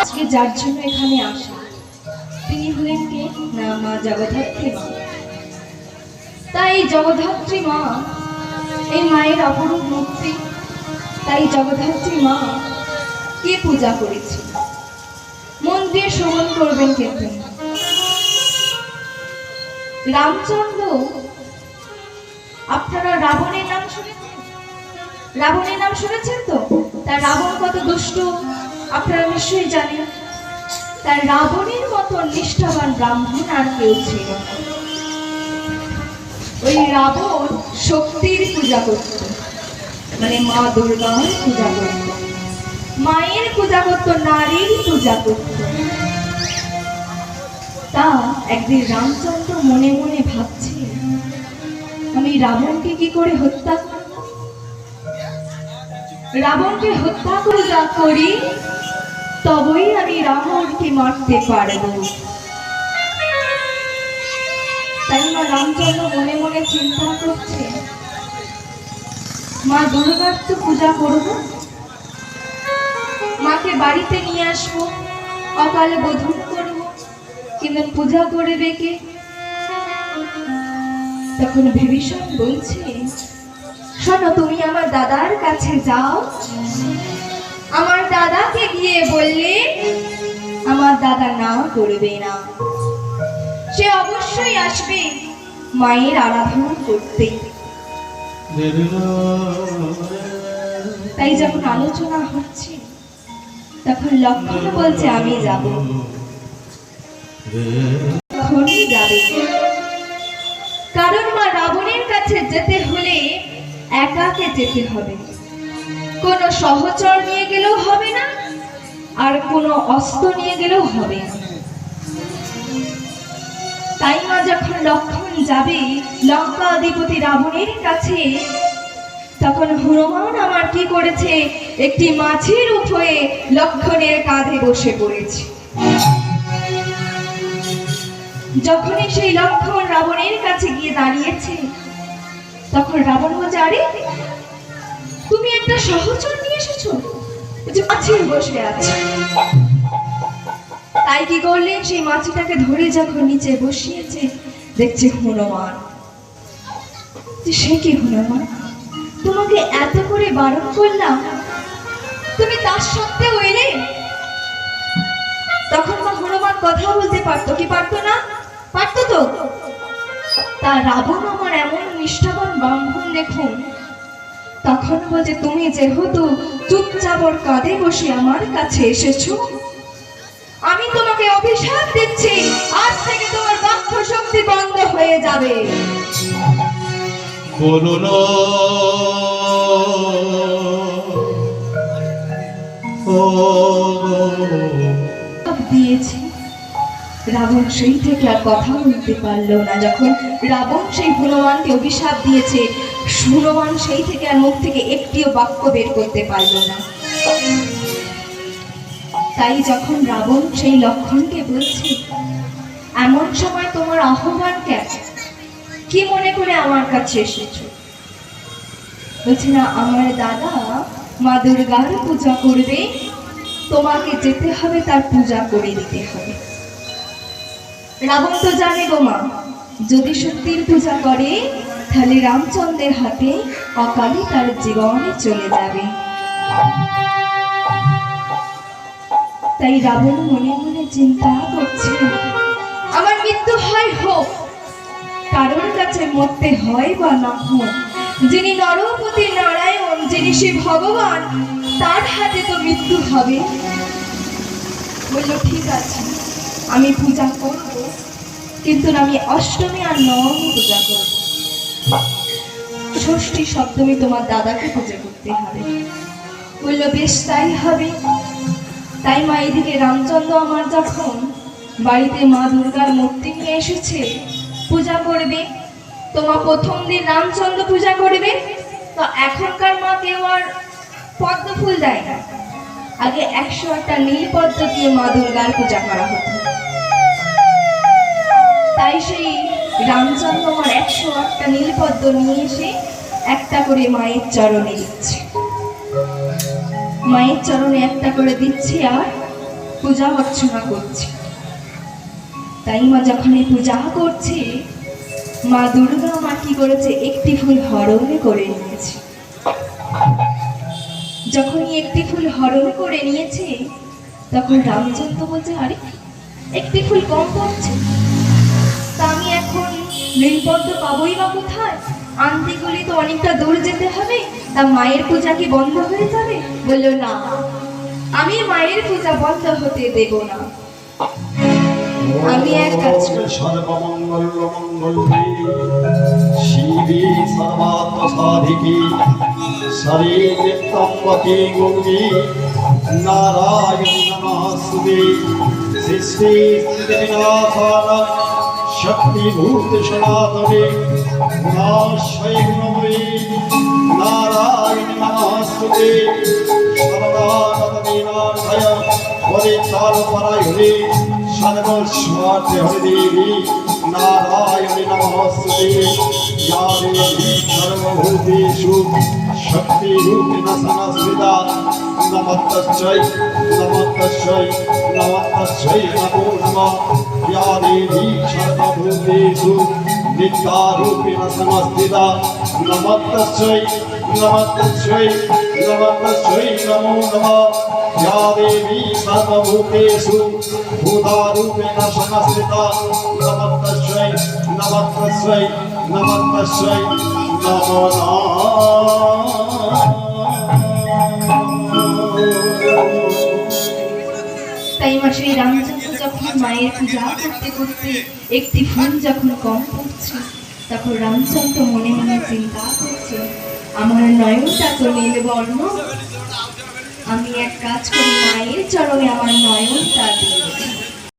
আজকে যার জন্য এখানে আসা, তিনি হলেন কে? না মা জগদ্ধাত্রী মা। তাই জগদ্ধাত্রী মা, এই মায়ের অপরূপ মূর্তি, তাই জগদ্ধাত্রী মা কে পূজা করেছে? মন দিয়ে শ্রবণ করবেন কিন্তু। রামচন্দ্র, আপনারা রাবণের নাম শুনেছেন? রাবণের নাম শুনেছেন তো? তার রাবণ কত দুষ্ট, আপনারা নিশ্চয়ই জানেন। তার রাবণের মতো নিষ্ঠাবান ব্রাহ্মণ আর কেউ ছিল ওই রাবণ শক্তির পূজা করত। মানে মা দুর্গার পূজা করত। মায়ের পূজা করত, নারীর পূজা করত। তা একদিন রামচন্দ্র মনে মনে ভাবছে, আমি রাবণকে কি করে হত্যা রাবণকে হত্যা করে যা করি, তবেই আমি রাবণকে মারতে পারব। তাই মা রামচন্দ্র মনে মনে চিন্তা করছে, মা দুর্গার তো পূজা করব? মাকে বাড়িতে নিয়ে আসব। অকালে বোধন করব। কিন্তু পূজা করবে কে? তখন বিভীষণ বলছে শোনো তুমি আমার দাদার কাছে যাও। আমার দাদাকে গিয়ে বললে আমার দাদা না করবে না। সে অবশ্যই আসবে মায়ের আরাধনা করতে। তাই যখন আলোচনা হচ্ছে তখন লক্ষণ বলছে, আমি যাব। কারণ মা রাবণের কাছে যেতে হলে একাকে যেতে হবে। কোনো সহচর নিয়ে গেলেও হবে না, আর কোনো অস্ত্র নিয়ে গেলেও হবে তাই মা যখন লক্ষণ যাবে লঙ্কা অধিপতি রাবণের কাছে তখন হনুমান আমার কি করেছে? একটি মাছের উপরে লক্ষণের কাঁধে বসে পড়েছে। যখনই সেই লক্ষণ রাবণের কাছে গিয়ে দাঁড়িয়েছে তখন রাবণ বলছে আরে তুমি একটা সহচর নিয়ে এসেছ? বলছে, মাছির বসে আছে। তাই কি করলেন সেই মাছিটাকে ধরে যখন নিচে বসিয়েছে দেখছে হনুমান সে কি হনুমান তোমাকে এত করে বারণ করলাম, তুমি তার সত্ত্বেও এলে? তখন মা হনুমান কথা বলতে পারতো কি পারতো না? পারতো তো? তা রাবণ আমার এমন নিষ্ঠাবান ব্রাহ্মণ দেখুন তখন বলছে, তুমি যেহেতু চুপচাপ ওর কাঁধে বসে আমার কাছে এসেছ, আমি তোমাকে অভিশাপ দিচ্ছি। আজ থেকে তোমার বাক্য শক্তি বন্ধ হয়ে যাবে। বলো রাবণ সেই থেকে আর কথা বলতে পারল না। যখন রাবণ সেই হনুমানকে অভিশাপ দিয়েছে হনুমান সেই থেকে আর মুখ থেকে একটিও বাক্য বের করতে পারল না। তাই যখন রাবণ সেই লক্ষণকে বলছে, এমন সময় তোমার আহ্বান কেন? কি মনে করে আমার কাছে এসেছ? বলছে, না, আমার দাদা মা দুর্গার পূজা করবে, তোমাকে যেতে হবে, তার পূজা করে দিতে হবে। রাবণ তো জানে গো মা। যদি সত্যির পূজা করে, তাহলে রামচন্দ্রের হাতে অকালে তার জীবনে চলে যাবে। তাই রাবণ মনে মনে চিন্তা করছে। আমার মৃত্যু হয় হোক, কারোর কাছে মরতে হয় বা না হোক, যিনি নরপতি নারায়ণ, যিনি সে ভগবান, তার হাতে তো মৃত্যু হবে। বলল, ঠিক আছে, আমি পূজা করব। কিন্তু আমি অষ্টমী আর নবমী পূজা করব। ষষ্ঠী সপ্তমী তোমার দাদাকে পূজা করতে হবে। বলল বেশ তাই হবে। তাই মা এদিকে রামচন্দ্র আমার যখন বাড়িতে মা দুর্গার মূর্তি নিয়ে এসেছে পূজা করবে। তোমার প্রথম দিন রামচন্দ্র পূজা করবে। তো এখনকার মা কেউ আর পদ্ম ফুল দেয় না। আগে একশো একটা নীল পদ্ম দিয়ে মা দুর্গার পূজা করা হতো তাই সেই রামচন্দ্র আমার একশো আটটা নীলপদ্ম নিয়ে এসে একটা করে মায়ের চরণে দিচ্ছে। মায়ের চরণে একটা করে দিচ্ছি আর পূজা অর্চনা করছি। তাই মা যখন পূজা করছে, মা দুর্গা মা কি করেছে? একটি ফুল হরণ করে নিয়েছে। যখনই একটি ফুল হরণ করে নিয়েছে, তখন রামচন্দ্র বলছে, আরে, একটি ফুল কম পড়ছে। এখন নীলপদ্ম পাবই বা কোথায়? আনতে গেলে তো অনেকটা দূর যেতে হবে, তা মায়ের পূজা কি বন্ধ হয়ে যাবে? বলল, না, আমি মায়ের পূজা বন্ধ হতে দেব না। আমি এক কাজ। সর্বমঙ্গল মঙ্গল নারায়ণী সনাতনে शक्तिभूते सनातने गुणाश्रय गुणमयी नारायण नमस्ते सर्वदानदीनाथय परितालपरायणे सर्वस्वार्थे हरिदेवी नारायणे नमस्ते या देवी सर्वभूतेषु शक्तिरूपेण संस्थिता नमस्तश्चै नमस्तश्चै नमस्तश्चै नमो नमः देवी सर्वभूतेषु नित्यारूपिण संस्थिता नमस्तस्यै नमस्तस्यै नमस्तस्यै नमो नमः या देवी सर्वभूतेषु भूतारूपेण संस्थिता नमस्तस्यै नमस्तस्यै नमस्तस्यै नमो नमः তাই মা শ্রী রামচন্দ্র যখন মায়ের পূজা করতে করতে একটি ফুল যখন কম পড়ছে, তখন রামচন্দ্র মনে মনে চিন্তা করছে, আমার নয়নটা তো নীলবর্ণ আমি এক কাজ করি, মায়ের চরণে আমার নয়নটা দিয়ে।